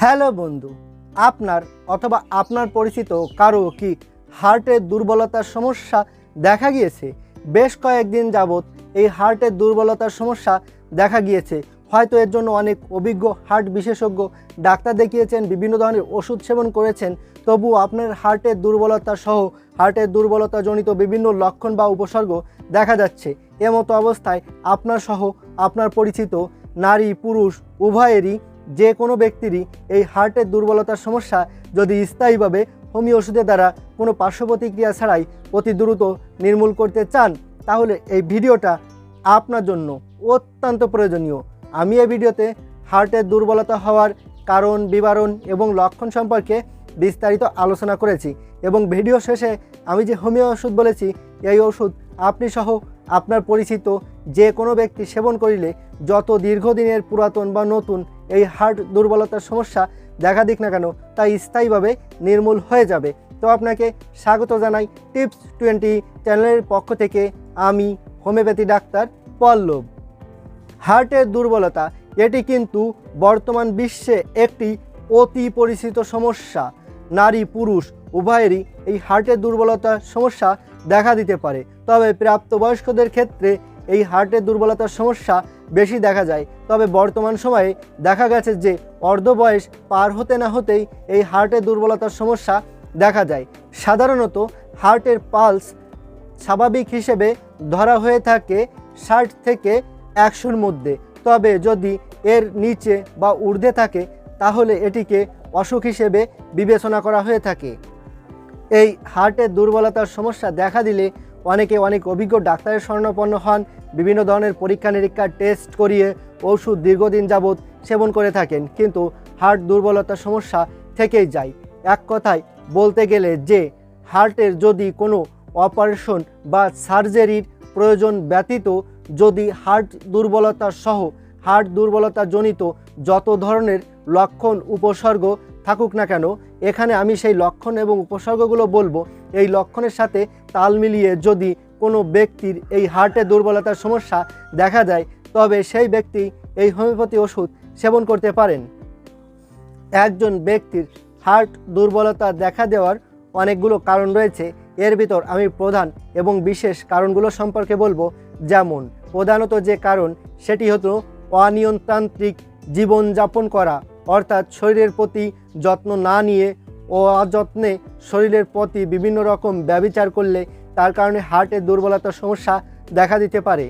Hello বন্ধু, আপনার অথবা আপনার পরিচিত কারও কি হার্টের দুর্বলতার সমস্যা দেখা গিয়েছে? বেশ কয়েকদিন যাবৎ এই হার্টের দুর্বলতার সমস্যা দেখা গিয়েছে। হয়তো এর জন্য অনেক অভিজ্ঞ হার্ট বিশেষজ্ঞ ডাক্তার দেখিয়েছেন, বিভিন্ন ধরনের ওষুধ সেবন করেছেন। তবু আপনার হার্টের দুর্বলতা সহ হার্টের দুর্বলতাজনিত বিভিন্ন লক্ষণ বা উপসর্গ দেখা যাচ্ছে। এমতো অবস্থায় আপনার সহ আপনার পরিচিত নারী, পুরুষ উভয়েরই যে কোনো ব্যক্তিরই এই হার্টের দুর্বলতার সমস্যা যদি স্থায়ীভাবে হোমিও ওষুধের দ্বারা কোনো পার্শ্ব প্রতিক্রিয়া ছাড়াই অতি দ্রুত নির্মূল করতে চান, তাহলে এই ভিডিওটা আপনার জন্য অত্যন্ত প্রয়োজনীয়। আমি এই ভিডিওতে হার্টের দুর্বলতা হওয়ার কারণ, বিবরণ এবং লক্ষণ সম্পর্কে বিস্তারিত আলোচনা করেছি এবং ভিডিও শেষে আমি যে হোমিও ওষুধ বলেছি, এই ওষুধ আপনি সহ আপনার পরিচিত যে কোনো ব্যক্তি সেবন করিলে যত দীর্ঘদিনের পুরাতন বা নতুন এই হার্ট দুর্বলতার সমস্যা দেখা দিক না কেন তা স্থায়ীভাবে নির্মূল হয়ে যাবে। তো আপনাকে স্বাগত জানাই টিপস টোয়েন্টি চ্যানেলের পক্ষ থেকে আমি হোমিওপ্যাথি ডাক্তার পল্লব হার্টের দুর্বলতা, এটি কিন্তু বর্তমান বিশ্বে একটি অতি পরিচিত সমস্যা। নারী, পুরুষ, উভয়েরই এই হার্টের দুর্বলতার সমস্যা দেখা দিতে পারে। তবে প্রাপ্তবয়স্কদের ক্ষেত্রে এই হার্টের দুর্বলতার সমস্যা বেশি দেখা যায়। তবে বর্তমান সময়ে দেখা গেছে যে অর্ধ বয়স পার হতে না হতেই এই হার্টের দুর্বলতার সমস্যা দেখা যায়। সাধারণত হার্টের পালস স্বাভাবিক হিসেবে ধরা হয়ে থাকে ষাট থেকে একশোর মধ্যে। তবে যদি এর নিচে বা ঊর্ধ্বে থাকে, তাহলে এটিকে অসুখ হিসেবে বিবেচনা করা হয়ে থাকে। এই হার্টের দুর্বলতার সমস্যা দেখা দিলে অনেকে অনেক অভিজ্ঞ ডাক্তারের স্বর্ণপন্ন হন, বিভিন্ন ধরনের পরীক্ষা নিরীক্ষা টেস্ট করিয়ে ওষুধ দীর্ঘদিন যাবৎ সেবন করে থাকেন। কিন্তু হার্ট দুর্বলতার সমস্যা থেকেই যায়। এক কথায় বলতে গেলে যে হার্টের যদি কোনো অপারেশন বা সার্জারির প্রয়োজন ব্যতীত যদি হার্ট দুর্বলতা সহ হার্ট দুর্বলতা জনিত যত ধরনের লক্ষণ, উপসর্গ থাকুক না কেন, এখানে আমি সেই লক্ষণ এবং উপসর্গগুলো বলব। এই লক্ষণের সাথে তাল মিলিয়ে যদি কোনো ব্যক্তির এই হার্টের দুর্বলতার সমস্যা দেখা যায়, তবে সেই ব্যক্তি এই হোমিওপ্যাথি ওষুধ সেবন করতে পারেন। একজন ব্যক্তির হার্ট দুর্বলতা দেখা দেওয়ার অনেকগুলো কারণ রয়েছে। এর ভিতর আমি প্রধান এবং বিশেষ কারণগুলো সম্পর্কে বলব। যেমন, প্রধানত যে কারণ, সেটি হতো অনিয়ন্ত্রান্ত্রিক জীবনযাপন করা। অর্থাৎ শরীরের প্রতি যত্ন না নিয়ে ও অযত্নে শরীরের প্রতি বিভিন্ন রকম ব্যবিচার করলে তার কারণে হার্টের দুর্বলতার সমস্যা দেখা দিতে পারে।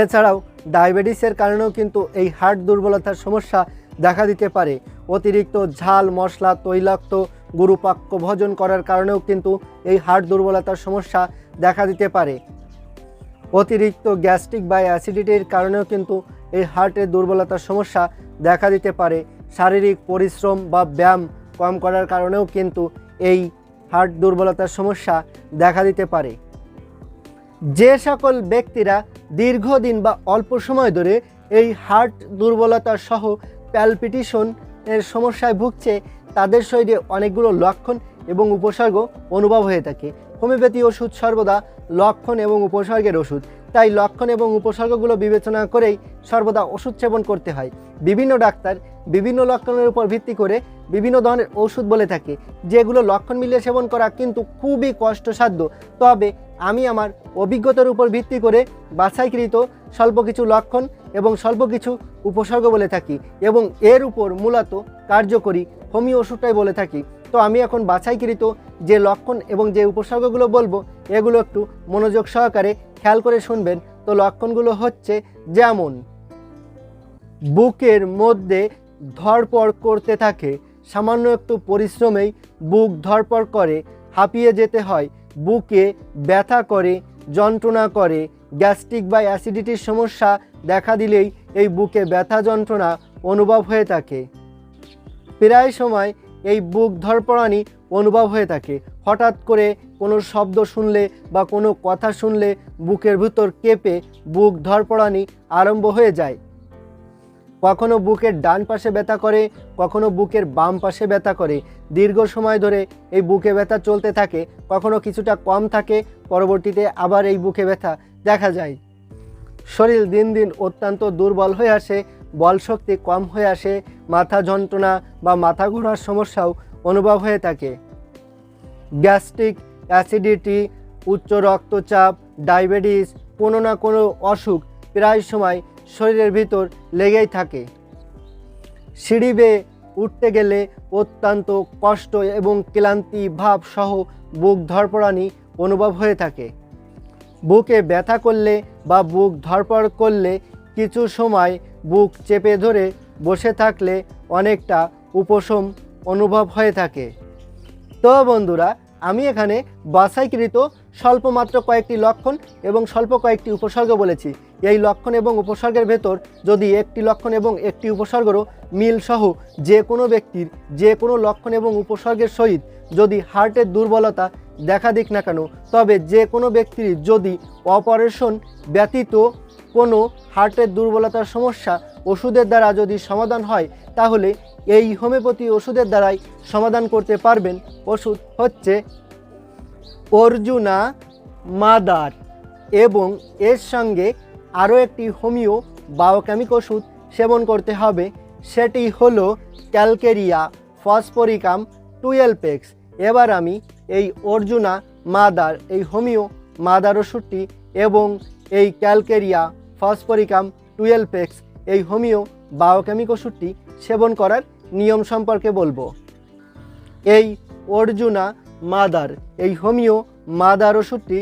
এছাড়াও ডায়াবেটিসের কারণেও কিন্তু এই হার্ট দুর্বলতার সমস্যা দেখা দিতে পারে। অতিরিক্ত ঝাল, মশলা, তৈলাক্ত গুরুপাক্য ভোজন করার কারণেও কিন্তু এই হার্ট দুর্বলতার সমস্যা দেখা দিতে পারে। অতিরিক্ত গ্যাস্ট্রিক বা অ্যাসিডিটির কারণেও কিন্তু এই হার্টের দুর্বলতার সমস্যা দেখা দিতে পারে। শারীরিক পরিশ্রম বা ব্যায়াম কম করার কারণেও কিন্তু এই হার্ট দুর্বলতার সমস্যা দেখা দিতে পারে। যে সকল ব্যক্তিরা দীর্ঘদিন বা অল্প সময় ধরে এই হার্ট দুর্বলতা সহ প্যালপিটিশন এর সমস্যায় ভুগছে, তাদের শরীরে অনেকগুলো লক্ষণ এবং উপসর্গ অনুভব হয়ে থাকে। হোমিওপ্যাথি ওষুধ সর্বদা লক্ষণ এবং উপসর্গের ওষুধ। তাই লক্ষণ এবং উপসর্গগুলো বিবেচনা করেই সর্বদা ওষুধ সেবন করতে হয়। বিভিন্ন ডাক্তার বিভিন্ন লক্ষণের উপর ভিত্তি করে বিভিন্ন ধরনের ওষুধ বলে থাকে, যেগুলো লক্ষণ মিলিয়ে সেবন করা কিন্তু খুবই কষ্টসাধ্য। তবে আমি আমার অভিজ্ঞতার উপর ভিত্তি করে বাছাইকৃত স্বল্প কিছু লক্ষণ এবং স্বল্প কিছু উপসর্গ বলে থাকি এবং এর উপর মূলত কার্যকরী হোমিও ওষুধটাই বলে থাকি। তো আমি এখন বাছাইকৃত যে লক্ষণ এবং যে উপসর্গগুলো বলব, এগুলো একটু মনোযোগ সহকারে খেয়াল করে শুনবেন। তো লক্ষণগুলো হচ্ছে যেমন, বুকের মধ্যে ধরপড় করতে থাকে, সামান্য একটু পরিশ্রমেই বুক ধরপড় করে, হাঁপিয়ে যেতে হয়, বুকে ব্যথা করে, যন্ত্রণা করে, গ্যাস্ট্রিক বা অ্যাসিডিটির সমস্যা দেখা দিলেই এই বুকে ব্যথা যন্ত্রণা অনুভব হয়ে থাকে। প্রায় সময় এই বুক ধরপড়ানি অনুভব হয়ে থাকে। হঠাৎ করে কোনো শব্দ শুনলে বা কোনো কথা শুনলে বুকের ভিতর কেঁপে বুক ধরপড়ানি আরম্ভ হয়ে যায়। কখনো বুকের ডান পাশে ব্যথা করে, কখনো বুকের বাম পাশে ব্যথা করে। দীর্ঘ সময় ধরে এই বুকে ব্যথা চলতে থাকে, কখনো কিছুটা কম থাকে, পরবর্তীতে আবার এই বুকে ব্যথা দেখা যায়। শরীর দিন দিন অত্যন্ত দুর্বল হয়ে আসে বল শক্তি কম হয়ে আসে, মাথা যন্ত্রণা বা মাথা ঘোরার সমস্যাও অনুভব হয়ে থাকে। গ্যাস্ট্রিক অ্যাসিডিটি, উচ্চ রক্তচাপ, ডায়াবেটিস, কোনো না কোনো অসুখ প্রায় সময় শরীরের ভিতর লেগেই থাকে। সিঁড়ি বেয়ে উঠতে গেলে অত্যন্ত কষ্ট এবং ক্লান্তি ভাব সহ বুক ধরপড়ানি অনুভব হয়ে থাকে। বুকে ব্যথা করলে বা বুক ধরপড় করলে কিছু সময় বুক চেপে ধরে বসে থাকলে অনেকটা উপশম অনুভব হয়ে থাকে। তো বন্ধুরা, আমি এখানে বাছাইকৃত স্বল্পমাত্র কয়েকটি লক্ষণ এবং স্বল্প কয়েকটি উপসর্গ বলেছি। এই লক্ষণ এবং উপসর্গের ভেতর যদি একটি লক্ষণ এবং একটি উপসর্গেরও মিল সহ যে কোনো ব্যক্তির যে কোনো লক্ষণ এবং উপসর্গের সহিত যদি হার্টের দুর্বলতা দেখা দিক না কেন, তবে যে কোনো ব্যক্তির যদি অপারেশন ব্যতীত কোনো হার্টের দুর্বলতার সমস্যা ওষুধের দ্বারা যদি সমাধান হয়, তাহলে এই হোমিওপ্যাথি ওষুধের দ্বারাই সমাধান করতে পারবেন। ওষুধ হচ্ছে অর্জুনা মাদার এবং এর সঙ্গে আরও একটি হোমিও বায়োকেমিক ওষুধ সেবন করতে হবে। সেটি হলো ক্যালকেরিয়া ফসফরিকাম টুয়েলপেক্স এবার আমি এই অর্জুনা মাদার, এই হোমিও মাদার ওষুধটি এবং এই ক্যালকেরিয়া ফসফরিকাম টুয়েলপেক্স এই হোমিও বায়োকেমিক ওষুধটি সেবন করার নিয়ম সম্পর্কে বলব। এই অর্জুনা মাদার, এই হোমিও মাদার ওষুধটি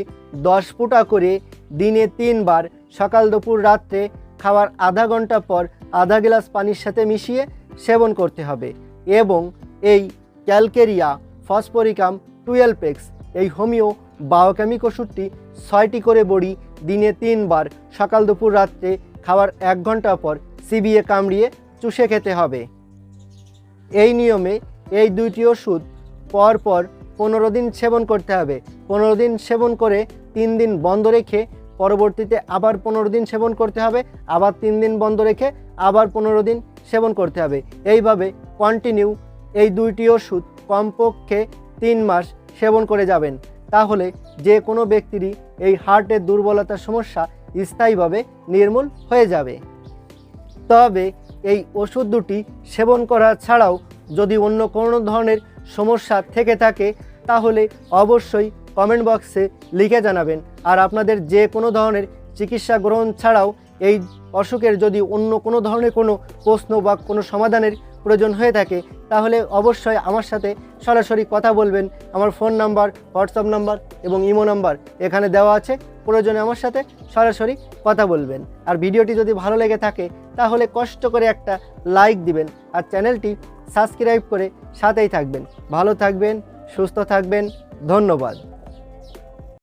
দশ ফুটা করে দিনে তিনবার সকাল দুপুর রাত্রে খাওয়ার আধা ঘণ্টা পর আধা গ্লাস পানির সাথে মিশিয়ে সেবন করতে হবে এবং এই ক্যালকেরিয়া ফসফরিকাম টুয়েলপেক্স এই হোমিও বায়োকেমিক ওষুধটি ছয়টি করে বড়ি দিনে তিনবার, সকাল, দুপুর, রাত্রে খাওয়ার এক ঘণ্টা পর চিবিয়ে কামড়িয়ে চুষে খেতে হবে। এই নিয়মে এই দুইটি ওষুধ পর পর পনেরো দিন সেবন করতে হবে। পনেরো দিন সেবন করে তিন দিন বন্ধ রেখে পরবর্তীতে আবার পনেরো দিন সেবন করতে হবে, আবার তিন দিন বন্ধ রেখে আবার পনেরো দিন সেবন করতে হবে। এইভাবে কন্টিনিউ এই দুইটি ওষুধ কমপক্ষে তিন মাস সেবন করে যাবেন, তাহলে যে কোনো ব্যক্তিরই এই হার্টের দুর্বলতার সমস্যা স্থায়ীভাবে নির্মূল হয়ে যাবে। তবে এই ওষুধ দুটি সেবন করা ছাড়াও যদি অন্য কোনো ধরনের সমস্যা থেকে থাকে, তাহলে অবশ্যই কমেন্ট বক্সে লিখে জানাবেন। আর আপনাদের যে কোনো ধরনের চিকিৎসা গ্রহণ ছাড়াও এই অসুখের যদি অন্য কোনো ধরনের কোনো প্রশ্ন বা কোনো সমাধানের প্রয়োজন হয়ে থাকে, তাহলে অবশ্যই আমার সাথে সরাসরি কথা বলবেন। আমার ফোন নাম্বার, হোয়াটসঅ্যাপ নাম্বার এবং ইমো নাম্বার এখানে দেওয়া আছে। প্রয়োজনে আমার সাথে সরাসরি কথা বলবেন। আর ভিডিওটি যদি ভালো লেগে থাকে, তাহলে কষ্ট করে একটা লাইক দিবেন আর চ্যানেলটি সাবস্ক্রাইব করে সাথেই থাকবেন। ভালো থাকবেন, সুস্থ থাকবেন, ধন্যবাদ।